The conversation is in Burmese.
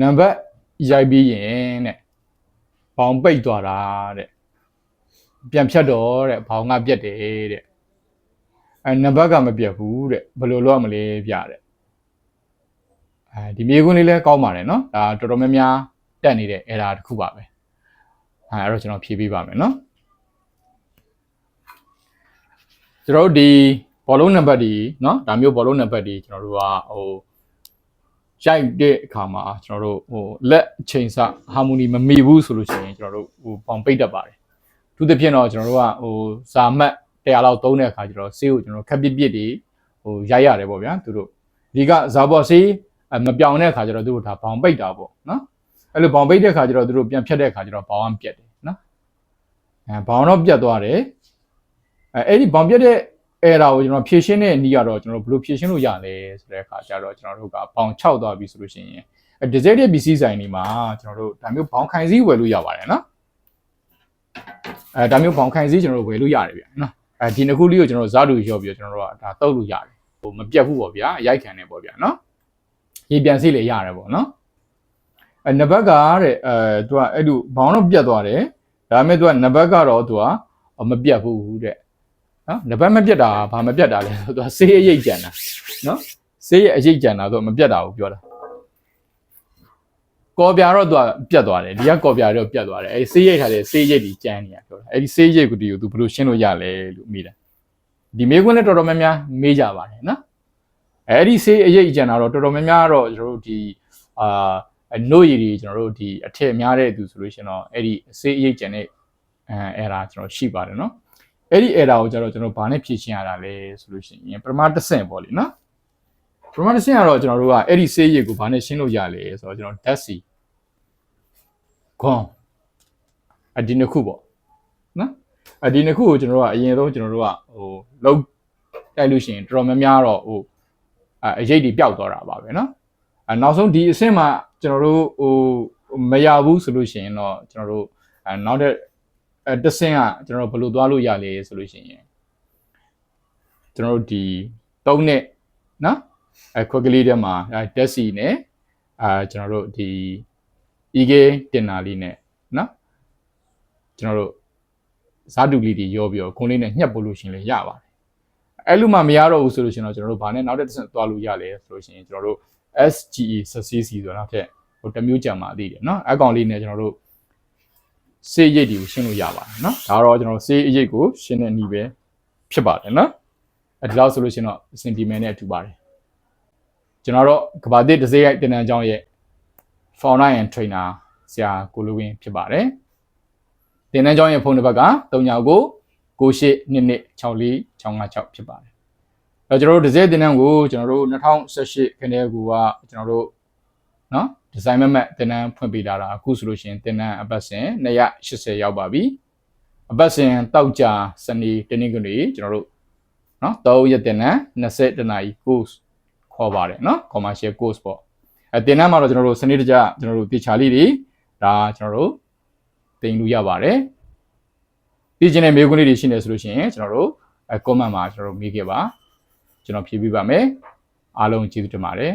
နံပါတ်ရိုက်ပြီးရင်တဲ့ဘောင်ပိတ်သွားတာတဲ့ပြန်ဖြတ်တော့တဲ့ဘောင်ကပြက်တယ်တဲ့အဲနံပါတ်ကမပြတ်ဘူးတဲ့ဘယ်လိုလုပ်ရမလဲပြတဲ့အဲဒီမြေခွန်းလေးလဲကောင်းပါတယ်နော်ဒါတော်တော်များများတက်နေတဲ့ error တစ်ခုပါပဲအဲအဲ့တော့ကျွန်တော်ဖြေပေးပါမယ်နော်ကျွန်တော်တို့ဒီဘောလုံးနံပါတ်ဒီနော်ဒါမျိုးဘောလုံးနံပါတ်ဒီကျွန်တော်တို့ကဟို ရိုက်တဲ့အခါမှာကျွန်တော်တို့ဟိုလက်အချိန်စဟာမိုနီမမီဘူးဆိုလို့ရှိရင်ကျွန်တော်တို့ဟိုပေါင်ပိတ်တတ်ပါတယ်သူသဖြင့်တော့ကျွန်တော်တို့ကဟိုဇာမတ်100လောက်သုံးတဲ့အခါကျတော့ဆေးကိုကျွန်တော်ခက်ပစ်ပစ်တွေဟိုရိုက်ရတယ်ပေါ့ဗျာသူတို့ဒီကဇာဘော့ဆေးအမပြောင်းတဲ့အခါကျတော့သူတို့ဒါဘောင်ပိတ်တာပေါ့နော်အဲ့လိုဘောင်ပိတ်တဲ့အခါကျတော့သူတို့ပြန်ဖြတ်တဲ့အခါကျတော့ဘောင်ကပြတ်တယ်နော်အဲဘောင်တော့ပြတ်သွားတယ်အဲအဲ့ဒီဘောင်ပြတ် တဲ့ error ကိုကျွန်တော်ဖြည့်ရှင်းတဲ့နည်းကတော့ကျွန်တော်ဘယ်လိုဖြည့်ရှင်းလို့ရလဲဆိုတဲ့အခါကျတော့ကျွန်တော်တို့ကဘောင်6သွားပြီဆိုလို့ရှိရင်အဲ design ရဲ့ PC ဆိုင်တွေမှာကျွန်တော်တို့ဒါမျိုးဘောင်ခိုင်စည်းဝယ်လို့ရပါတယ်နော်အဲဒါမျိုးဘောင်ခိုင်စည်းကျွန်တော်တို့ဝယ်လို့ရတယ်ဗျာနော်အဲဒီနှစ်ခုလေးကိုကျွန်တော်တို့ဇာတ်တူရော့ပြီးတော့ကျွန်တော်တို့ကဒါတုပ်လို့ရတယ်ဟိုမပြတ်ဘူးပေါ့ဗျာရိုက်ခံနေပေါ့ဗျာနော်ရေပြန်စီးလေရတယ်ပေါ့နော်အဲနံပါတ်ကတဲ့အဲသူကအဲ့လိုဘောင်တော့ပြတ်သွားတယ်ဒါပေမဲ့သူကနံပါတ်ကတော့သူကမပြတ်ဘူးတဲ့ နော်နံပါတ်မပြတ်တာဘာမပြတ်တာလဲဆိုတော့ဆေးအရိတ်ကြံတာနော်ဆေးရဲ့အရိတ်ကြံတာဆိုတော့မပြတ်တာကိုပြောတာကော်ပြာတော့သူကပြတ်သွားတယ်ဒီကကော်ပြာတော့ပြတ်သွားတယ်အဲဒီဆေးရိတ်ထားတဲ့ဆေးရိတ်ကြီးကြမ်းနေတာပြောတာအဲဒီဆေးရိတ်ကိုဒီကိုသူဘယ်လိုရှင်းလို့ရလဲလို့မိတယ်ဒီမေးခွန်းလည်းတော်တော်များများမေးကြပါတယ်နော်အဲဒီဆေးအရိတ်ကြံတာတော့တော်တော်များများတော့ကျွန်တော်တို့ဒီအာနို့ရည်တွေကျွန်တော်တို့ဒီအထက်များတဲ့သူဆိုလို့ရှရင်တော့အဲ့ဒီဆေးအရိတ်ကြံတဲ့အဲအဲ့ဒါကျွန်တော်ရှိပါတယ်နော် အဲ့ဒီ error ကိုကျတော့ကျွန်တော်ဘာနဲ့ဖြည့်ရှင်းရတာလဲဆိုလို့ရှိရင်ပထမတစ်ဆင့်ပေါ့လေနော်ပထမတစ်ဆင့်ကတော့ကျွန်တော်တို့ကအဲ့ဒီဆေးရည်ကိုဘာနဲ့ရှင်းလို့ရလဲဆိုတော့ကျွန်တော် dead sea ခွန်အဒီနှစ်ခုပေါ့နော်အဒီနှစ်ခုကိုကျွန်တော်တို့ကအရင်ဆုံးကျွန်တော်တို့ကဟိုလုံးတိုက်လို့ရှိရင်တော်တော်များများတော့ဟိုအရိတ်တွေပျောက်သွားတာပါပဲနော်အနောက်ဆုံးဒီအဆင့်မှာကျွန်တော်တို့ဟိုမရဘူးဆိုလို့ရှိရင်တော့ကျွန်တော်တို့အနောက်တဲ့ အဲတဆင်းကကျွန်တော်တို့ဘယ်လိုသွားလို့ရလဲဆိုလို့ရှိရင်ကျွန်တော်တို့ဒီ၃နှစ်နော်အဲခွက်ကလေးထဲမှာတက်စီနဲ့အာကျွန်တော်တို့ဒီ EK တင်နာလေးနဲ့နော်ကျွန်တော်တို့ဇာတုလေးတွေရောပြီးတော့ခွန်လေးနဲ့ညှက်ပို့လို့ရှိရင်လည်းရပါတယ်အဲ့လိုမှမရတော့ဘူးဆိုလို့ရှိရင်တော့ကျွန်တော်တို့ဗာနဲ့နောက်တစ်ဆင့်သွားလို့ရလဲဆိုလို့ရှိရင်ကျွန်တော်တို့ SGE SCC ဆိုတော့နောက်ထပ်ဟိုတစ်မျိုးကြံပါသေးတယ်နော်အကောင်လေးနဲ့ကျွန်တော်တို့ စေးရိပ်တွေကိုရှင်းလို့ရပါတယ်နော်ဒါတော့ကျွန်တော်တို့စေးအရိပ်ကိုရှင်းတဲ့နည်းပဲဖြစ်ပါတယ်နော်အဲဒီလောက်ဆိုလို့ရှင်တော့အဆင်ပြေမယ်နဲ့အတူပါတယ်ကျွန်တော်တို့ကဘာသစ်ဒစေးရိုက်တင်တန်းကျောင်းရဲ့ founder and trainer ဆရာကိုလူဝင်းဖြစ်ပါတယ်တင်တန်းကျောင်းရဲ့ဖုန်းနံပါတ်က399698224656ဖြစ်ပါတယ်အဲကျွန်တော်တို့ဒစေးတင်တန်းကိုကျွန်တော်တို့2018ခန်းထဲကကျွန်တော်တို့နော် ဒီဇိုင်းမမတ်တင်နန်းဖွင့်ပေးလာတာအခုဆိုလို့ရှိရင်တင်နန်းအပတ်စဉ်280ရောက်ပါပြီအပတ်စဉ်တောက်ကြစနေတနင်္ဂနွေကျွန်တော်တို့နော်3ရက်တင်နန်း20တနာရီ course ခေါ်ပါတယ်နော် commercial course ပေါ့အဲတင်နန်းမှာတော့ကျွန်တော်တို့စနေတကြကျွန်တော်တို့တေချာလေးတွေဒါကျွန်တော်တို့တင်လို့ရပါတယ်ပြီးခြင်းတဲ့မေးခွန်းလေးတွေရှိနေဆိုလို့ရှိရင်ကျွန်တော်တို့အဲ comment မှာကျွန်တော်တို့မေးခဲ့ပါကျွန်တော်ဖြေပေးပါမယ်အားလုံးကျေးဇူးတင်ပါတယ်